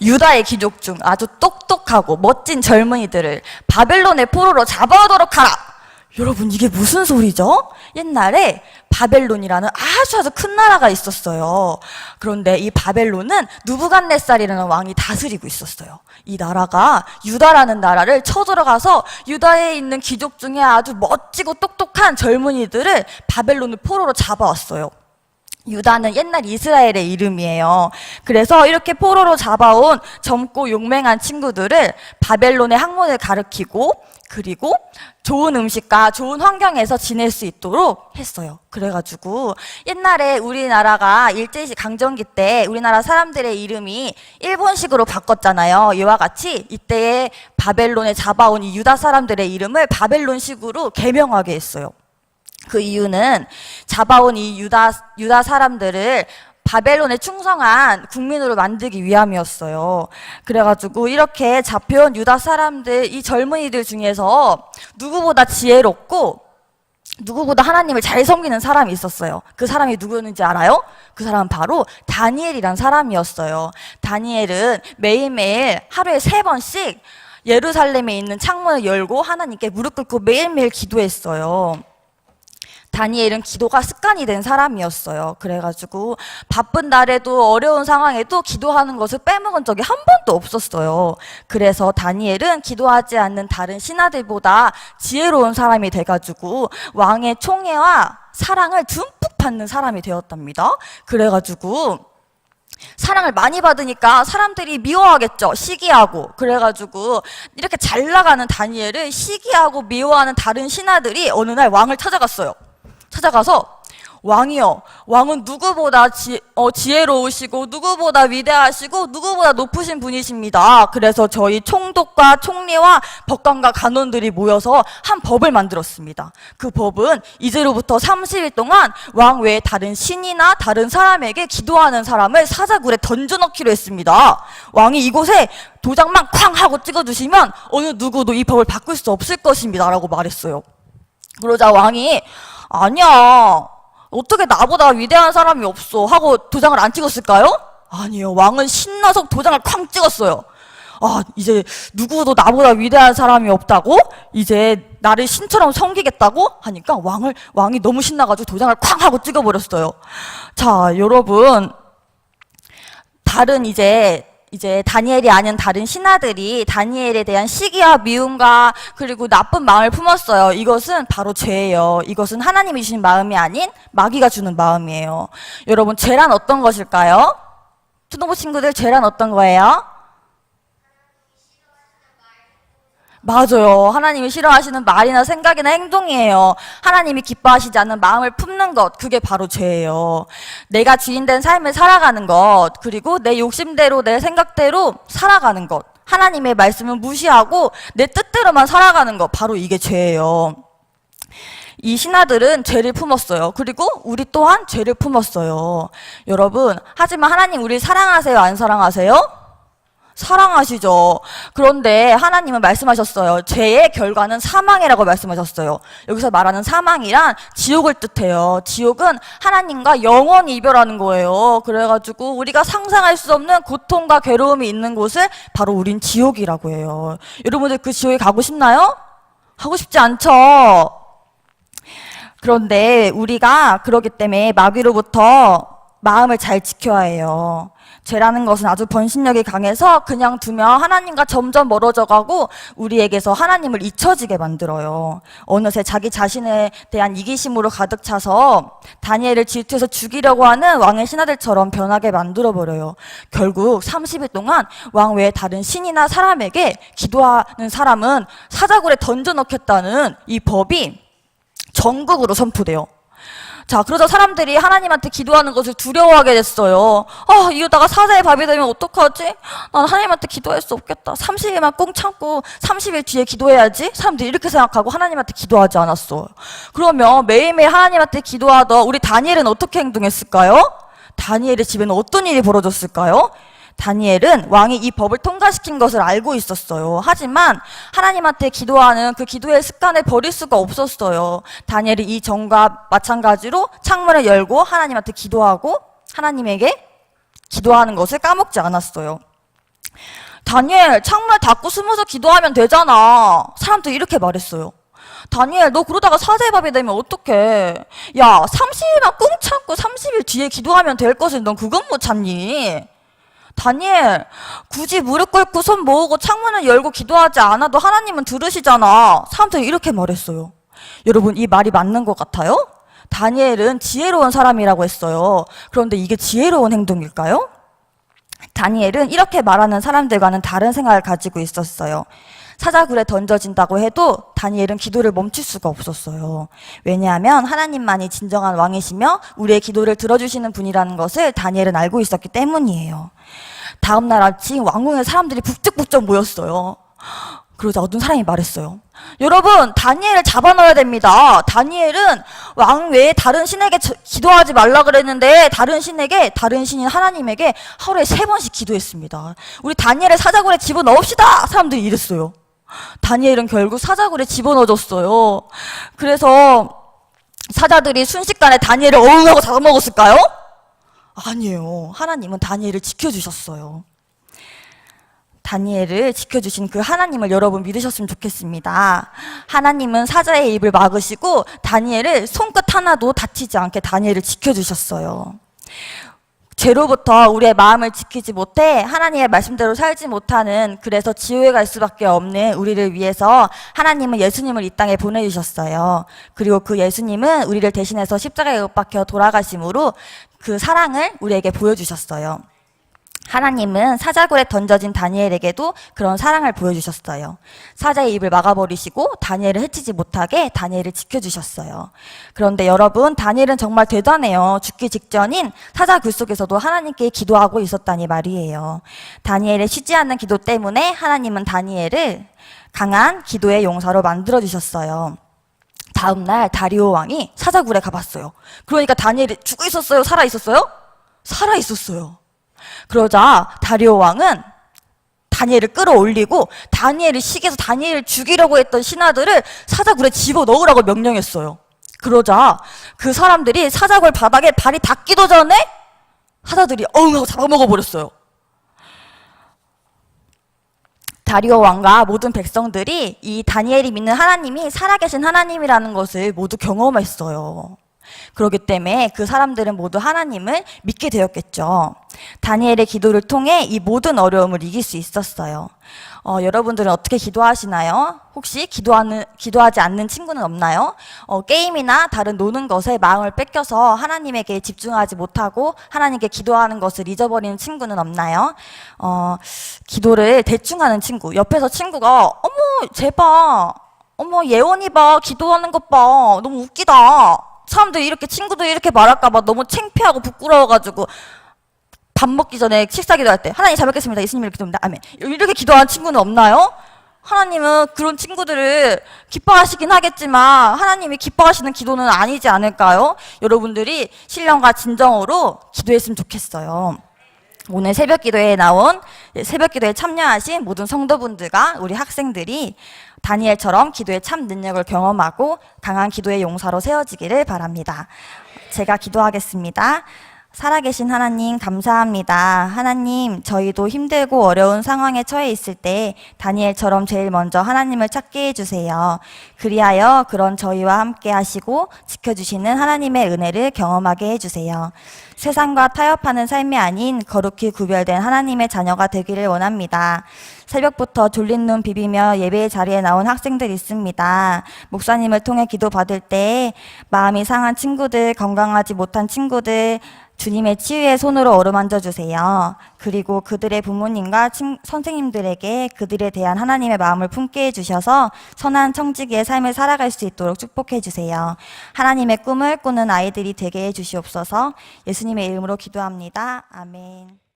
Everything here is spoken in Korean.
유다의 귀족 중 아주 똑똑하고 멋진 젊은이들을 바벨론의 포로로 잡아오도록 하라. 여러분 이게 무슨 소리죠? 옛날에 바벨론이라는 아주 아주 큰 나라가 있었어요. 그런데 이 바벨론은 누부갓네살이라는 왕이 다스리고 있었어요. 이 나라가 유다라는 나라를 쳐들어가서 유다에 있는 귀족 중에 아주 멋지고 똑똑한 젊은이들을 바벨론의 포로로 잡아왔어요. 유다는 옛날 이스라엘의 이름이에요. 그래서 이렇게 포로로 잡아온 젊고 용맹한 친구들을 바벨론의 학문을 가르치고 그리고 좋은 음식과 좋은 환경에서 지낼 수 있도록 했어요. 그래가지고 옛날에 우리나라가 일제시 강점기 때 우리나라 사람들의 이름이 일본식으로 바꿨잖아요. 이와 같이 이때에 바벨론에 잡아온 이 유다 사람들의 이름을 바벨론식으로 개명하게 했어요. 그 이유는 잡아온 이 유다, 유다 사람들을 바벨론에 충성한 국민으로 만들기 위함이었어요. 그래가지고 이렇게 잡혀온 유다 사람들, 이 젊은이들 중에서 누구보다 지혜롭고 누구보다 하나님을 잘 섬기는 사람이 있었어요. 그 사람이 누구였는지 알아요? 그 사람은 바로 다니엘이란 사람이었어요. 다니엘은 매일매일 하루에 세 번씩 예루살렘에 있는 창문을 열고 하나님께 무릎 꿇고 매일매일 기도했어요. 다니엘은 기도가 습관이 된 사람이었어요. 그래가지고 바쁜 날에도 어려운 상황에도 기도하는 것을 빼먹은 적이 한 번도 없었어요. 그래서 다니엘은 기도하지 않는 다른 신하들보다 지혜로운 사람이 돼가지고 왕의 총애와 사랑을 듬뿍 받는 사람이 되었답니다. 그래가지고 사랑을 많이 받으니까 사람들이 미워하겠죠. 시기하고. 그래가지고 이렇게 잘 나가는 다니엘을 시기하고 미워하는 다른 신하들이 어느 날 왕을 찾아갔어요. 찾아가서 왕이요. 왕은 누구보다 지, 어, 지혜로우시고 누구보다 위대하시고 누구보다 높으신 분이십니다. 그래서 저희 총독과 총리와 법관과 간원들이 모여서 한 법을 만들었습니다. 그 법은 이제로부터 30일 동안 왕 외에 다른 신이나 다른 사람에게 기도하는 사람을 사자굴에 던져넣기로 했습니다. 왕이 이곳에 도장만 쾅 하고 찍어주시면 어느 누구도 이 법을 바꿀 수 없을 것입니다. 라고 말했어요. 그러자 왕이 아니야. 어떻게 나보다 위대한 사람이 없어 하고 도장을 안 찍었을까요? 아니요. 왕은 신나서 도장을 쾅 찍었어요. 아, 이제 누구도 나보다 위대한 사람이 없다고? 이제 나를 신처럼 섬기겠다고? 하니까 왕을, 왕이 너무 신나가지고 도장을 쾅 하고 찍어버렸어요. 자, 여러분. 다른 이제 이제 다니엘이 아닌 다른 신하들이 다니엘에 대한 시기와 미움과 그리고 나쁜 마음을 품었어요. 이것은 바로 죄예요. 이것은 하나님이 주신 마음이 아닌 마귀가 주는 마음이에요. 여러분, 죄란 어떤 것일까요? 초등부 친구들, 죄란 어떤 거예요? 맞아요. 하나님이 싫어하시는 말이나 생각이나 행동이에요. 하나님이 기뻐하시지 않는 마음을 품는 것, 그게 바로 죄예요. 내가 주인된 삶을 살아가는 것, 그리고 내 욕심대로, 내 생각대로 살아가는 것. 하나님의 말씀을 무시하고 내 뜻대로만 살아가는 것, 바로 이게 죄예요. 이 신하들은 죄를 품었어요. 그리고 우리 또한 죄를 품었어요. 여러분, 하지만 하나님 우리 사랑하세요? 안 사랑하세요? 사랑하시죠. 그런데 하나님은 말씀하셨어요. 죄의 결과는 사망이라고 말씀하셨어요. 여기서 말하는 사망이란 지옥을 뜻해요. 지옥은 하나님과 영원히 이별하는 거예요. 그래가지고 우리가 상상할 수 없는 고통과 괴로움이 있는 곳을 바로 우린 지옥이라고 해요. 여러분들 그 지옥에 가고 싶나요? 하고 싶지 않죠? 그런데 우리가 그러기 때문에 마귀로부터 마음을 잘 지켜야 해요. 죄라는 것은 아주 번신력이 강해서 그냥 두면 하나님과 점점 멀어져 가고 우리에게서 하나님을 잊혀지게 만들어요. 어느새 자기 자신에 대한 이기심으로 가득 차서 다니엘을 질투해서 죽이려고 하는 왕의 신하들처럼 변하게 만들어 버려요. 결국 30일 동안 왕 외에 다른 신이나 사람에게 기도하는 사람은 사자굴에 던져 넣겠다는 이 법이 전국으로 선포돼요. 자, 그러자 사람들이 하나님한테 기도하는 것을 두려워하게 됐어요. 아, 이러다가 사자의 밥이 되면 어떡하지? 난 하나님한테 기도할 수 없겠다. 30일만 꽁 참고 30일 뒤에 기도해야지? 사람들이 이렇게 생각하고 하나님한테 기도하지 않았어요. 그러면 매일매일 하나님한테 기도하던 우리 다니엘은 어떻게 행동했을까요? 다니엘의 집에는 어떤 일이 벌어졌을까요? 다니엘은 왕이 이 법을 통과시킨 것을 알고 있었어요. 하지만 하나님한테 기도하는 그 기도의 습관을 버릴 수가 없었어요. 다니엘이 이 전과 마찬가지로 창문을 열고 하나님한테 기도하고 하나님에게 기도하는 것을 까먹지 않았어요. 다니엘, 창문을 닫고 숨어서 기도하면 되잖아. 사람들이 이렇게 말했어요. 다니엘, 너 그러다가 사제밥이 되면 어떡해. 야, 30일만 꽁 참고 30일 뒤에 기도하면 될 것을 넌 그건 못 참니? 다니엘, 굳이 무릎 꿇고 손 모으고 창문을 열고 기도하지 않아도 하나님은 들으시잖아. 사람들이 이렇게 말했어요. 여러분, 이 말이 맞는 것 같아요? 다니엘은 지혜로운 사람이라고 했어요. 그런데 이게 지혜로운 행동일까요? 다니엘은 이렇게 말하는 사람들과는 다른 생각을 가지고 있었어요. 사자굴에 던져진다고 해도 다니엘은 기도를 멈출 수가 없었어요. 왜냐하면 하나님만이 진정한 왕이시며 우리의 기도를 들어주시는 분이라는 것을 다니엘은 알고 있었기 때문이에요. 다음날 아침 왕궁에 사람들이 북적북적 모였어요. 그러자 어떤 사람이 말했어요. 여러분, 다니엘을 잡아넣어야 됩니다. 다니엘은 왕 외에 다른 신에게 저- 기도하지 말라 그랬는데 다른 신에게 다른 신인 하나님에게 하루에 세 번씩 기도했습니다. 우리 다니엘을 사자굴에 집어넣읍시다. 사람들이 이랬어요. 다니엘은 결국 사자굴에 집어넣어졌어요. 그래서 사자들이 순식간에 다니엘을 어흥하고 잡아먹었을까요? 아니에요. 하나님은 다니엘을 지켜주셨어요. 다니엘을 지켜주신 그 하나님을 여러분 믿으셨으면 좋겠습니다. 하나님은 사자의 입을 막으시고 다니엘을 손끝 하나도 다치지 않게 다니엘을 지켜주셨어요. 죄로부터 우리의 마음을 지키지 못해 하나님의 말씀대로 살지 못하는 그래서 지옥에 갈 수밖에 없는 우리를 위해서 하나님은 예수님을 이 땅에 보내주셨어요. 그리고 그 예수님은 우리를 대신해서 십자가에 못 박혀 돌아가심으로 그 사랑을 우리에게 보여주셨어요. 하나님은 사자굴에 던져진 다니엘에게도 그런 사랑을 보여주셨어요. 사자의 입을 막아버리시고 다니엘을 해치지 못하게 다니엘을 지켜주셨어요. 그런데 여러분, 다니엘은 정말 대단해요. 죽기 직전인 사자굴 속에서도 하나님께 기도하고 있었다니 말이에요. 다니엘의 쉬지 않는 기도 때문에 하나님은 다니엘을 강한 기도의 용사로 만들어주셨어요. 다음날 다리오 왕이 사자굴에 가봤어요. 그러니까 다니엘이 죽어 있었어요? 살아 있었어요? 살아 있었어요. 그러자 다리오 왕은 다니엘을 끌어올리고 다니엘을 시기해서 다니엘을 죽이려고 했던 신하들을 사자굴에 집어 넣으라고 명령했어요. 그러자 그 사람들이 사자굴 바닥에 발이 닿기도 전에 사자들이 어흥 하고 잡아먹어 버렸어요. 다리오 왕과 모든 백성들이 이 다니엘이 믿는 하나님이 살아계신 하나님이라는 것을 모두 경험했어요. 그렇기 때문에 그 사람들은 모두 하나님을 믿게 되었겠죠. 다니엘의 기도를 통해 이 모든 어려움을 이길 수 있었어요. 어, 여러분들은 어떻게 기도하시나요? 혹시 기도하는, 기도하지 않는 친구는 없나요? 어, 게임이나 다른 노는 것에 마음을 뺏겨서 하나님에게 집중하지 못하고 하나님께 기도하는 것을 잊어버리는 친구는 없나요? 어, 기도를 대충 하는 친구, 옆에서 친구가, 어머, 제발, 어머, 예원이 봐, 기도하는 것 봐, 너무 웃기다. 사람들이 이렇게 친구들 이렇게 말할까봐 너무 창피하고 부끄러워가지고 밥 먹기 전에 식사 기도할 때 하나님 잘 먹겠습니다. 예수님을 기도합니다. 아멘. 이렇게 기도하는 친구는 없나요? 하나님은 그런 친구들을 기뻐하시긴 하겠지만 하나님이 기뻐하시는 기도는 아니지 않을까요? 여러분들이 신령과 진정으로 기도했으면 좋겠어요. 오늘 새벽 기도에 나온 새벽 기도에 참여하신 모든 성도분들과 우리 학생들이 다니엘처럼 기도의 참 능력을 경험하고 강한 기도의 용사로 세워지기를 바랍니다. 제가 기도하겠습니다. 살아계신 하나님 감사합니다. 하나님, 저희도 힘들고 어려운 상황에 처해 있을 때 다니엘처럼 제일 먼저 하나님을 찾게 해주세요. 그리하여 그런 저희와 함께 하시고 지켜주시는 하나님의 은혜를 경험하게 해주세요. 세상과 타협하는 삶이 아닌 거룩히 구별된 하나님의 자녀가 되기를 원합니다. 새벽부터 졸린 눈 비비며 예배의 자리에 나온 학생들 있습니다. 목사님을 통해 기도 받을 때 마음이 상한 친구들, 건강하지 못한 친구들, 주님의 치유의 손으로 어루만져 주세요. 그리고 그들의 부모님과 친, 선생님들에게 그들에 대한 하나님의 마음을 품게 해주셔서 선한 청지기의 삶을 살아갈 수 있도록 축복해 주세요. 하나님의 꿈을 꾸는 아이들이 되게 해주시옵소서 예수님의 이름으로 기도합니다. 아멘.